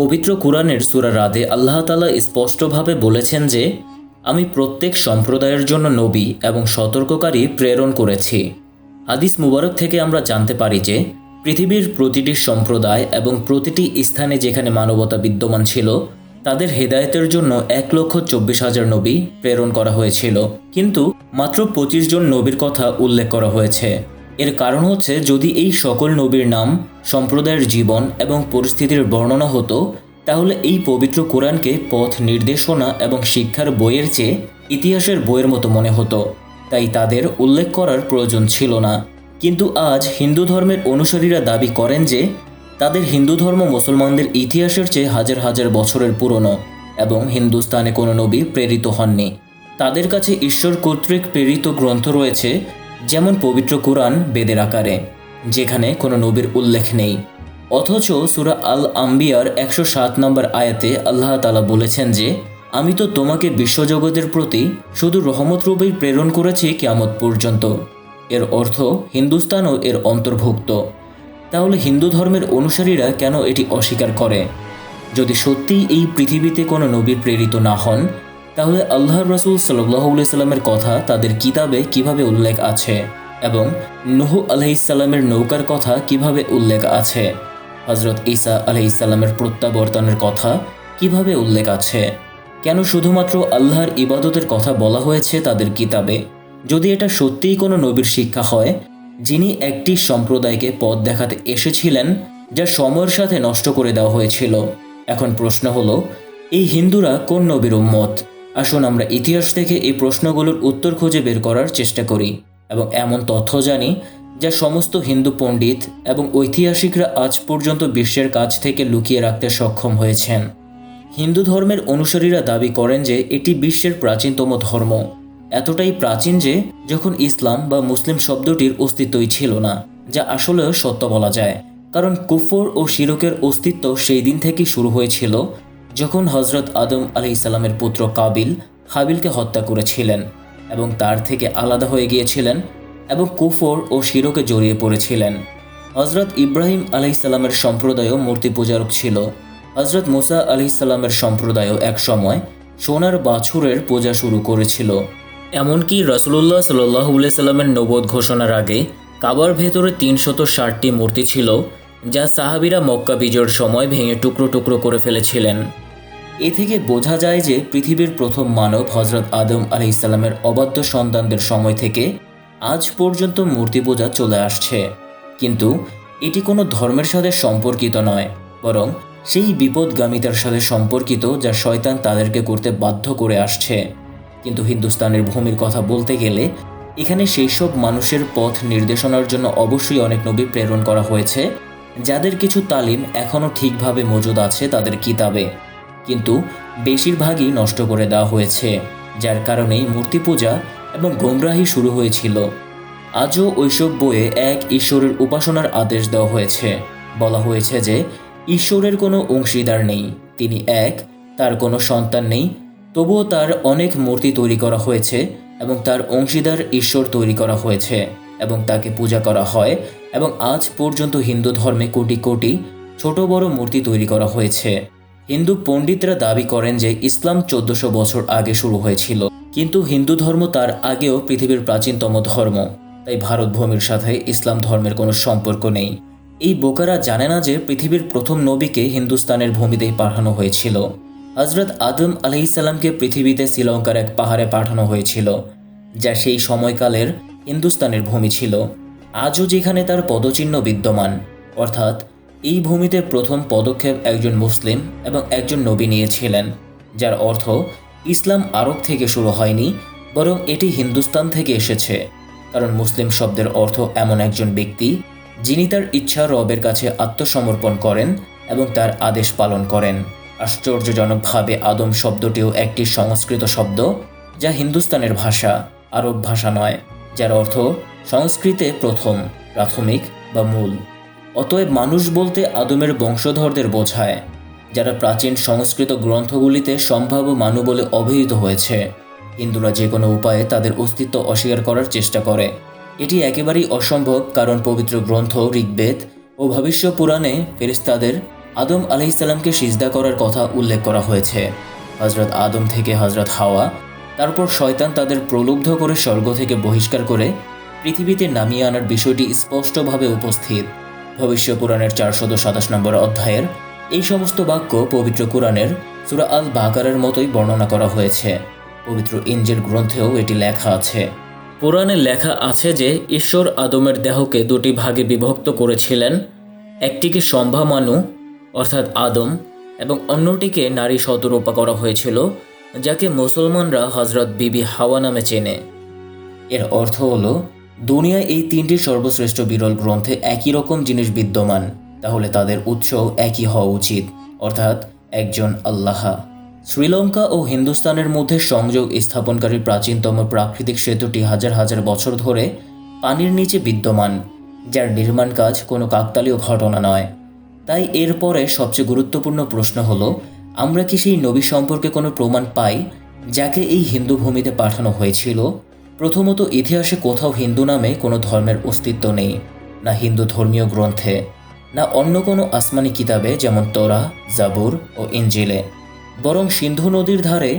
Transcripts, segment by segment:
পবিত্র কুরআনের সুরা রাদে আল্লাহ তালা স্পষ্টভাবে বলেছেন যে, আমি প্রত্যেক সম্প্রদায়ের জন্য নবী এবং সতর্ককারী প্রেরণ করেছি। হাদিস মুবারক থেকে আমরা জানতে পারি যে, পৃথিবীর প্রতিটি সম্প্রদায় এবং প্রতিটি স্থানে যেখানে মানবতা বিদ্যমান ছিল, তাদের হেদায়েতের জন্য এক লক্ষ চব্বিশ হাজার নবী প্রেরণ করা হয়েছিল। কিন্তু মাত্র পঁচিশ জন নবীর কথা উল্লেখ করা হয়েছে। এর কারণ হচ্ছে যদি এই সকল নবীর নাম, সম্প্রদায়ের জীবন এবং পরিস্থিতির বর্ণনা হতো, তাহলে এই পবিত্র কোরআনকে পথ নির্দেশনা এবং শিক্ষার বইয়ের চেয়ে ইতিহাসের বইয়ের মতো মনে হতো। তাই তাদের উল্লেখ করার প্রয়োজন ছিল না। কিন্তু আজ হিন্দু ধর্মের অনুসারীরা দাবি করেন যে, তাদের হিন্দু ধর্ম মুসলমানদের ইতিহাসের চেয়ে হাজার হাজার বছরের পুরনো এবং হিন্দুস্তানে কোনো নবী প্রেরিত হননি। তাদের কাছে ঈশ্বর কর্তৃক প্রেরিত গ্রন্থ রয়েছে যেমন পবিত্র কোরআন বেদের আকারে, যেখানে কোনো নবীর উল্লেখ নেই। অথচ সুরা আল আম্বিয়ার একশো সাত নম্বর আয়াতে আল্লাহ তালা বলেছেন যে, আমি তো তোমাকে বিশ্বজগতের প্রতি শুধু রহমত রূপেই প্রেরণ করেছি কিয়ামত পর্যন্ত। এর অর্থ হিন্দুস্তানও এর অন্তর্ভুক্ত। তাহলে হিন্দু ধর্মের অনুসারীরা কেন এটি অস্বীকার করে? যদি সত্যিই এই পৃথিবীতে কোনো নবীর প্রেরিত না হন তাহলে আল্লাহর রসুল সাল্লাহ সাল্লামের কথা তাদের কিতাবে কীভাবে উল্লেখ আছে এবং নুহু আলহিসাল্লামের নৌকার কথা কীভাবে উল্লেখ আছে? হজরত ঈসা আলহিসাল্লামের প্রত্যাবর্তনের কথা কীভাবে উল্লেখ আছে? কেন শুধুমাত্র আল্লাহর ইবাদতের কথা বলা হয়েছে তাদের কিতাবে? যদি এটা সত্যিই কোনো নবীর শিক্ষা হয়, যিনি একটি সম্প্রদায়কে পথ দেখাতে এসেছিলেন, যা সময়ের সাথে নষ্ট করে দেওয়া হয়েছিল, এখন প্রশ্ন হলো, এই হিন্দুরা কোন নবীর উম্মত? আসুন আমরা ইতিহাস থেকে এই প্রশ্নগুলোর উত্তর খুঁজে বের করার চেষ্টা করি এবং এমন তথ্য জানি যা সমস্ত হিন্দু পণ্ডিত এবং ঐতিহাসিকরা আজ পর্যন্ত বিশ্বের কাছ থেকে লুকিয়ে রাখতে সক্ষম হয়েছেন। হিন্দু ধর্মের অনুসারীরা দাবি করেন যে এটি বিশ্বের প্রাচীনতম ধর্ম। এতটাই প্রাচীন যে যখন ইসলাম বা মুসলিম শব্দটির অস্তিত্বই ছিল না, যা আসলেও সত্য বলা যায়। কারণ কুফর ও শিরকের অস্তিত্ব সেই দিন থেকেই শুরু হয়েছিল যখন হজরত আদম আলি ইসলামের পুত্র কাবিল হাবিলকে হত্যা করেছিলেন এবং তার থেকে আলাদা হয়ে গিয়েছিলেন এবং কুফর ও শিরকে জড়িয়ে পড়েছিলেন হজরত ইব্রাহিম আলাইসাল্লামের সম্প্রদায়ও মূর্তি পূজারক ছিল। হজরত মুসা আলাইসাল্লামের সম্প্রদায়ও এক সময় সোনার বাছুরের পূজা শুরু করেছিল। এমনকি রসুল্লাহ সাল্লাহ সাল্লামের নবোধ ঘোষণার আগে কাবার ভেতরে তিনশত ষাটটি মূর্তি ছিল, যা সাহাবিরা মক্কা বিজয়ের সময় ভেঙে টুকরো টুকরো করে ফেলেছিলেন। এ থেকে বোঝা যায় যে পৃথিবীর প্রথম মানব হজরত আদম আলি ইসলামের অবাধ্য সন্তানদের সময় থেকে আজ পর্যন্ত মূর্তি পূজা চলে আসছে। কিন্তু এটি কোনো ধর্মের সাথে সম্পর্কিত নয়, বরং সেই বিপদগামিতার সাথে সম্পর্কিত যা শয়তান তাদেরকে করতে বাধ্য করে আসছে। কিন্তু হিন্দুস্তানের ভূমির কথা বলতে গেলে, এখানে সেই সব মানুষের পথ নির্দেশনার জন্য অবশ্যই অনেক নবী প্রেরণ করা হয়েছে, যাদের কিছু তালিম এখনও ঠিকভাবে মজুদ আছে তাদের কিতাবে। কিন্তু বেশিরভাগই নষ্ট করে দেওয়া হয়েছে, যার কারণেই মূর্তি পূজা এবং গোমরাহি শুরু হয়েছিল। আজও ওইসব বইয়ে এক ঈশ্বরের উপাসনার আদেশ দেওয়া হয়েছে। বলা হয়েছে যে, ঈশ্বরের কোনো অংশীদার নেই, তিনি এক, তার কোনো সন্তান নেই, তবুও তার অনেক মূর্তি তৈরি করা হয়েছে এবং তার অংশীদার ঈশ্বর তৈরি করা হয়েছে এবং তাকে পূজা করা হয় এবং আজ পর্যন্ত হিন্দু ধর্মে কোটি কোটি ছোট বড় মূর্তি তৈরি করা হয়েছে। হিন্দু পণ্ডিতরা দাবি করেন যে ইসলাম চোদ্দশো বছর আগে শুরু হয়েছিল। কিন্তু হিন্দু ধর্ম তার আগেও পৃথিবীর প্রাচীনতম ধর্ম। তাই ভারত ভূমির সাথে ইসলাম ধর্মের কোনো সম্পর্ক নেই। এই বোকারা জানে না যে পৃথিবীর প্রথম নবীকে হিন্দুস্তানের ভূমিতেই পাঠানো হয়েছিল। হজরত আদম আলহিসাল্লামকে পৃথিবীতে শ্রীলঙ্কার এক পাহাড়ে পাঠানো হয়েছিল, যা সেই সময়কালের হিন্দুস্তানের ভূমি ছিল। আজও যেখানে তার পদচিহ্ন বিদ্যমান, অর্থাৎ এই ভূমিতে প্রথম পদক্ষেপ একজন মুসলিম এবং একজন নবী নিয়েছিলেন, যার অর্থ ইসলাম আরব থেকে শুরু হয়নি, বরং এটি হিন্দুস্তান থেকে এসেছে। কারণ মুসলিম শব্দের অর্থ এমন একজন ব্যক্তি, যিনি তার ইচ্ছা রবের কাছে আত্মসমর্পণ করেন এবং তার আদেশ পালন করেন। আশ্চর্যজনকভাবে আদম শব্দটিও একটি সংস্কৃত শব্দ, যা হিন্দুস্তানের ভাষা, আরব ভাষা নয়, যার অর্থ সংস্কৃতে প্রথম, প্রাথমিক বা মূল। অতএব মানুষ বলতে আদমের বংশধরদের বোঝায়, যারা প্রাচীন সংস্কৃত গ্রন্থগুলিতে সম্ভাব্য মানু বলে অভিহিত হয়েছে। হিন্দুরা যে কোনো উপায়ে তাদের অস্তিত্ব অস্বীকার করার চেষ্টা করে। এটি একেবারেই অসম্ভব, কারণ পবিত্র গ্রন্থ, ঋগ্বেদ ও ভবিষ্য পুরাণে ফেরিস্তাদের আদম আলাইসাল্লামকে সিজদা করার কথা উল্লেখ করা হয়েছে। হজরত আদম থেকে হজরত হাওয়া, তারপর শয়তান তাদের প্রলুব্ধ করে স্বর্গ থেকে বহিষ্কার করে পৃথিবীতে নামিয়ে আনার বিষয়টি স্পষ্টভাবে উপস্থিত। ভবিষ্য পুরাণের চারশত সাতাশ নম্বর অধ্যায়ের এই সমস্ত বাক্য পবিত্র কোরআনের সুরা আল বাকারের মতোই বর্ণনা করা হয়েছে। পবিত্র ইঞ্জেল গ্রন্থেও এটি লেখা আছে। পুরাণে লেখা আছে যে, ঈশ্বর আদমের দেহকে দুটি ভাগে বিভক্ত করেছিলেন, একটিকে সম্ভামানু অর্থাৎ আদম, এবং অন্যটিকে নারী শতরূপা করা হয়েছিল, যাকে মুসলমানরা হজরত বিবি হাওয়া নামে চেনে। এর অর্থ হলো দুনিয়ায় এই তিনটি সর্বশ্রেষ্ঠ বিরল গ্রন্থে একই রকম জিনিস বিদ্যমান, তাহলে তাদের উৎসও একই হওয়া উচিত, অর্থাৎ একজন আল্লাহা। শ্রীলঙ্কা ও হিন্দুস্তানের মধ্যে সংযোগ স্থাপনকারী প্রাচীনতম প্রাকৃতিক সেতুটি হাজার হাজার বছর ধরে পানির নিচে বিদ্যমান, যার নির্মাণ কাজ কোনো কাকতালীয় ঘটনা নয়। তাই এরপরে সবচেয়ে গুরুত্বপূর্ণ প্রশ্ন হলো, আমরা কি সেই নবী সম্পর্কে কোনো প্রমাণ পাই, যাকে এই হিন্দু ভূমিতে পাঠানো হয়েছিল? প্রথমত ইতিহাসে কোথাও হিন্দু নামে কোনো ধর্মের অস্তিত্ব নেই, না হিন্দু ধর্মীয় গ্রন্থে, না অন্য কোনো আসমানি কিতাবে যেমন তোরা জাবুর ও ইঞ্জিলে বরং সিন্ধু নদীর ধারে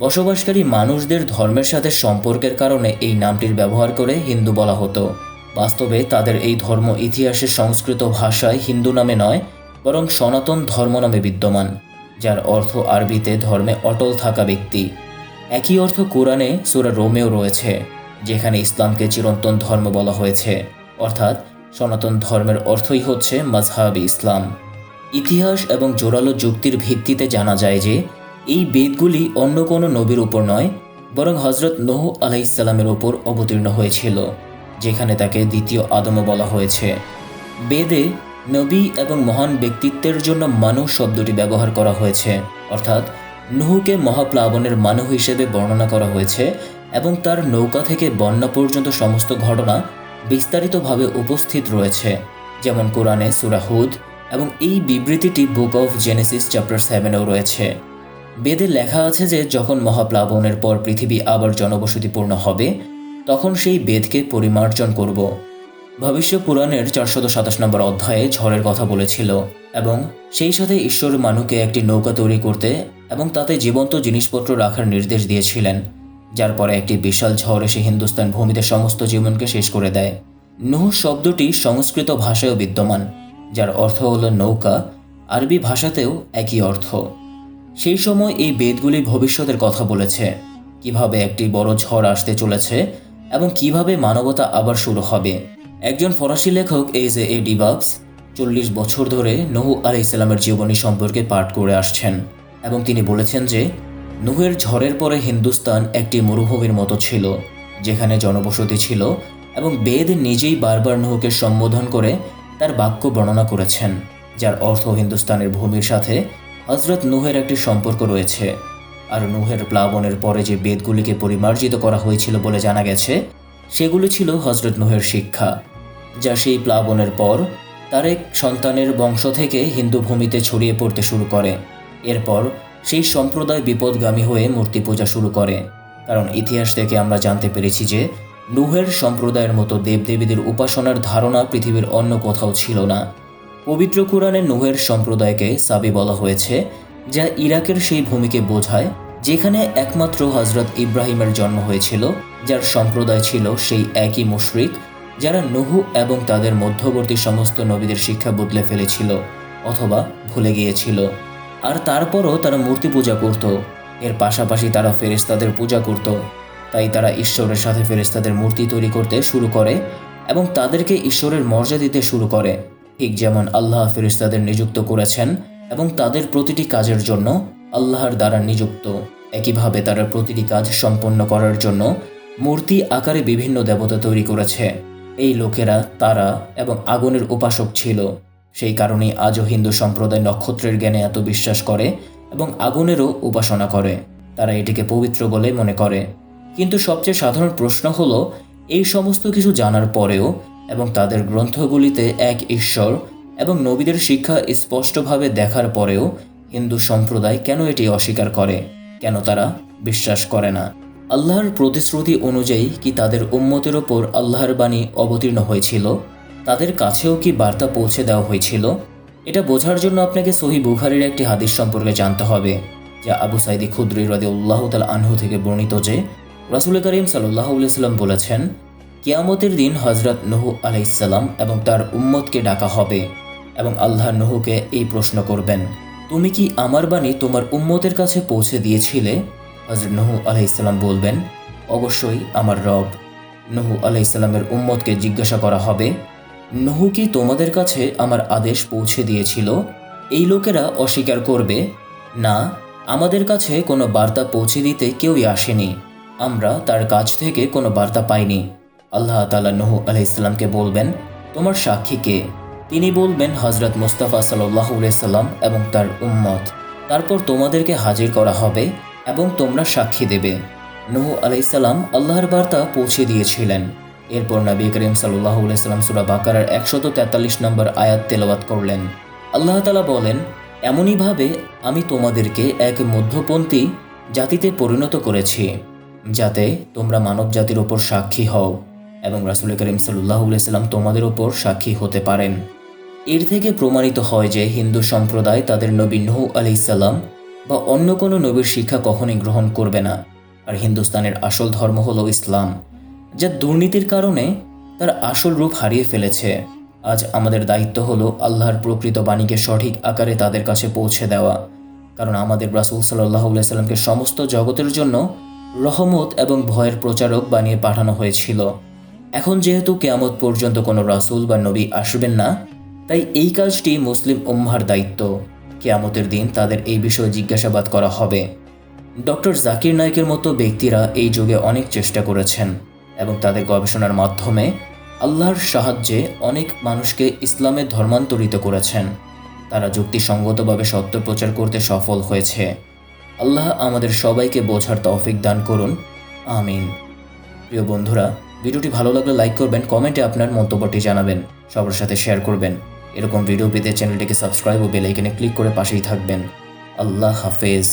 বসবাসকারী মানুষদের ধর্মের সাথে সম্পর্কের কারণে এই নামটির ব্যবহার করে হিন্দু বলা হতো। বাস্তবে তাদের এই ধর্ম ইতিহাসের সংস্কৃত ভাষায় হিন্দু নামে নয়, বরং সনাতন ধর্ম নামে বিদ্যমান, যার অর্থ আরবিতে ধর্মে অটল থাকা ব্যক্তি। একই অর্থ কোরআনে সুরা রোমেও রয়েছে, যেখানে ইসলামকে চিরন্তন ধর্ম বলা হয়েছে। অর্থাৎ সনাতন ধর্মের অর্থই হচ্ছে মাজহাবি ইসলাম। ইতিহাস এবং জোরালো যুক্তির ভিত্তিতে জানা যায় যে, এই বেদগুলি অন্য কোনো নবীর উপর নয়, বরং হজরত নোহ আলাইসাল্লামের ওপর অবতীর্ণ হয়েছিল, যেখানে তাকে দ্বিতীয় আদমও বলা হয়েছে। বেদে নবী এবং মহান ব্যক্তিত্বের জন্য মানুষ শব্দটি ব্যবহার করা হয়েছে, অর্থাৎ নুহুকে মহাপ্লাবনের মানুষ হিসেবে বর্ণনা করা হয়েছে এবং তার নৌকা থেকে বন্যা পর্যন্ত সমস্ত ঘটনা বিস্তারিতভাবে উপস্থিত রয়েছে, যেমন কোরআনে সুরাহুদ এবং এই বিবৃতিটি বুক অফ জেনেসিস চ্যাপ্টার সেভেনেও রয়েছে। বেদে লেখা আছে যে, যখন মহাপ্লাবনের পর পৃথিবী আবার জনবসতিপূর্ণ হবে, তখন সেই বেদকে পরিমার্জন করব। ভবিষ্য পুরাণের চারশত সাতাশ নম্বর অধ্যায়ে ঝড়ের কথা বলেছিল, এবং সেই সাথে ঈশ্বর মানুকে একটি নৌকা তৈরি করতে এবং তাতে জীবন্ত জিনিসপত্র রাখার নির্দেশ দিয়েছিলেন, যার পরে একটি বিশাল ঝড় এসে হিন্দুস্তান ভূমিতে সমস্ত জীবনকে শেষ করে দেয়। নুহ শব্দটি সংস্কৃত ভাষায়ও বিদ্যমান, যার অর্থ হল নৌকা, আরবি ভাষাতেও একই অর্থ। সেই সময় এই বেদগুলি ভবিষ্যতের কথা বলেছে, কীভাবে একটি বড় ঝড় আসতে চলেছে এবং কীভাবে মানবতা আবার শুরু হবে। একজন ফরাসি লেখক এই যে এ ডিবাক্স চল্লিশ বছর ধরে নহু আলি ইসলামের জীবনী সম্পর্কে পাঠ করে আসছেন এবং তিনি বলেছেন যে, নুহের ঝড়ের পরে হিন্দুস্তান একটি মরুভূমির মতো ছিল, যেখানে জনবসতি ছিল এবং বেদ নিজেই বারবার নুহুকে সম্বোধন করে তার বাক্য বর্ণনা করেছেন, যার অর্থ হিন্দুস্তানের ভূমির সাথে হজরত নুহের একটি সম্পর্ক রয়েছে। আর নুহের প্লাবনের পরে যে বেদগুলিকে পরিমার্জিত করা হয়েছিল বলে জানা গেছে সেগুলি ছিল হজরত নুহের শিক্ষা, যা সেই প্লাবনের পর তার এক সন্তানের বংশ থেকে হিন্দু ভূমিতে ছড়িয়ে পড়তে শুরু করে। এরপর সেই সম্প্রদায় বিপদগামী হয়ে মূর্তি পূজা শুরু করে। কারণ ইতিহাস থেকে আমরা জানতে পেরেছি যে নুহের সম্প্রদায়ের মতো দেবদেবীদের উপাসনার ধারণা পৃথিবীর অন্য কোথাও ছিল না। পবিত্র কোরআনে নুহের সম্প্রদায়কে সাবি বলা হয়েছে, যা ইরাকের সেই ভূমিকে বোঝায় যেখানে একমাত্র হজরত ইব্রাহিমের জন্ম হয়েছিল, যার সম্প্রদায় ছিল সেই একই মুশরিক, যারা নুহু এবং তাদের মধ্যবর্তী সমস্ত নবীদের শিক্ষা বদলে ফেলেছিল অথবা ভুলে গিয়েছিল। আর তারপরও তারা মূর্তি পূজা করত। এর পাশাপাশি তারা ফেরেস্তাদের পূজা করত। তাই তারা ঈশ্বরের সাথে ফেরেস্তাদের মূর্তি তৈরি করতে শুরু করে এবং তাদেরকে ঈশ্বরের মর্যাদা দিতে শুরু করে। ঠিক যেমন আল্লাহ ফেরেস্তাদের নিযুক্ত করেছেন এবং তাদের প্রতিটি কাজের জন্য আল্লাহর দ্বারা নিযুক্ত। একইভাবে তারা প্রতিটি কাজ সম্পন্ন করার জন্য মূর্তি আকারে বিভিন্ন দেবতা তৈরি করেছে। এই লোকেরা তারা এবং আগুনের উপাসক ছিল। সেই কারণেই আজও হিন্দু সম্প্রদায় নক্ষত্রের জ্ঞানে এত বিশ্বাস করে এবং আগুনেরও উপাসনা করে। তারা এটিকে পবিত্র বলে মনে করে। কিন্তু সবচেয়ে সাধারণ প্রশ্ন হল, এই সমস্ত কিছু জানার পরেও এবং তাদের গ্রন্থগুলিতে এক ঈশ্বর এবং নবীদের শিক্ষা স্পষ্টভাবে দেখার পরেও হিন্দু সম্প্রদায় কেন এটি অস্বীকার করে? কেন তারা বিশ্বাস করে না? আল্লাহর প্রতিশ্রুতি অনুযায়ী কি তাদের উম্মতের ওপর আল্লাহর বাণী অবতীর্ণ হয়েছিল? তাদের কাছেও কি বার্তা পৌঁছে দেওয়া হয়েছিল? এটা বোঝার জন্য আপনাকে সহি বুখারির একটি হাদিস সম্পর্কে জানতে হবে, যা আবু সাইদি খুদ্রি রাদি উল্লাহ তাল আনহু থেকে বর্ণিত যে, রাসুল করিম সাল্লাহ সাল্লাম বলেছেন, কিয়ামতের দিন হজরত নহু আলাইসাল্লাম এবং তার উম্মতকে ডাকা হবে এবং আল্লাহ নহুকে এই প্রশ্ন করবেন। তুমি কি আমার বাণী তোমার উম্মতের কাছে পৌঁছে দিয়েছিলে? হজরত নহু আলাইসাল্লাম বলবেন, অবশ্যই আমার রব নহু আলাইসাল্লামের উম্মতকে জিজ্ঞাসা করা হবে, নহু কি তোমাদের কাছে আমার আদেশ পৌঁছে দিয়েছিল? এই লোকেরা অস্বীকার করবে, না, আমাদের কাছে কোনো বার্তা পৌঁছে দিতে কেউই আসেনি, আমরা তার কাছ থেকে কোনো বার্তা পাইনি। আল্লাহ তালা নহু আলাইসাল্লামকে বলবেন, তোমার সাক্ষী কে? তিনি বলবেন হজরত মুস্তাফা সাল্লাহ সাল্লাম এবং তার উম্মত, তারপর তোমাদেরকে হাজির করা হবে এবং তোমরা সাক্ষী দেবে। নহু আলাইসাল্লাম আল্লাহর বার্তা পৌঁছে দিয়েছিলেন। এরপর নবী করিম সাল্লাহ সাল্লাম সুরা বাকারার একশত তেতাল্লিশ নম্বর আয়াত তেলাওয়াত করলেন। আল্লাহ তালা বলেন এমনইভাবে আমি তোমাদেরকে এক মধ্যপন্থী জাতিতে পরিণত করেছি, যাতে তোমরা মানব জাতির ওপর সাক্ষী হও এবং রাসুল করিম সাল্লাহ সাল্লাম তোমাদের ওপর সাক্ষী হতে পারেন। এর থেকে প্রমাণিত হয় যে হিন্দু সম্প্রদায় তাদের নবী নহু আলি সাল্লাম বা অন্য কোনো নবীর শিক্ষা কখনই গ্রহণ করবে না। আর হিন্দুস্তানের আসল ধর্ম হলো ইসলাম, যা দুর্নীতির কারণে তার আসল রূপ হারিয়ে ফেলেছে। আজ আমাদের দায়িত্ব হলো আল্লাহর প্রকৃত বাণীকে সঠিক আকারে তাদের কাছে পৌঁছে দেওয়া। কারণ আমাদের রাসুল সাল্লাহ সাল্লামকে সমস্ত জগতের জন্য রহমত এবং ভয়ের প্রচারক বানিয়ে পাঠানো হয়েছিল। এখন যেহেতু কেয়ামত পর্যন্ত কোনো রাসুল বা নবী আসবেন না তাই এই কাজটি মুসলিম উম্মার দায়িত্ব। কেয়ামতের দিন তাদের এই বিষয়ে জিজ্ঞাসাবাদ করা হবে। ডক্টর জাকির নায়কের মতো ব্যক্তিরা এই যুগে অনেক চেষ্টা করেছেন এবং তাদের গবেষণার মাধ্যমে আল্লাহর সাহায্যে অনেক মানুষকে ইসলামে ধর্মান্তরিত করেছেন। তারা যুক্তিসঙ্গতভাবে সত্য প্রচার করতে সফল হয়েছে। আল্লাহ আমাদের সবাইকে বোঝার তৌফিক দান করুন। আমিন। প্রিয় বন্ধুরা, ভিডিওটি ভালো লাগলে লাইক করবেন, কমেন্টে আপনার মন্তব্যটি জানাবেন, সবার সাথে শেয়ার করবেন। এরকম ভিডিও পেতে চ্যানেলটিকে সাবস্ক্রাইব ও বেলাইকনে ক্লিক করে পাশেই থাকবেন। আল্লাহ হাফেজ।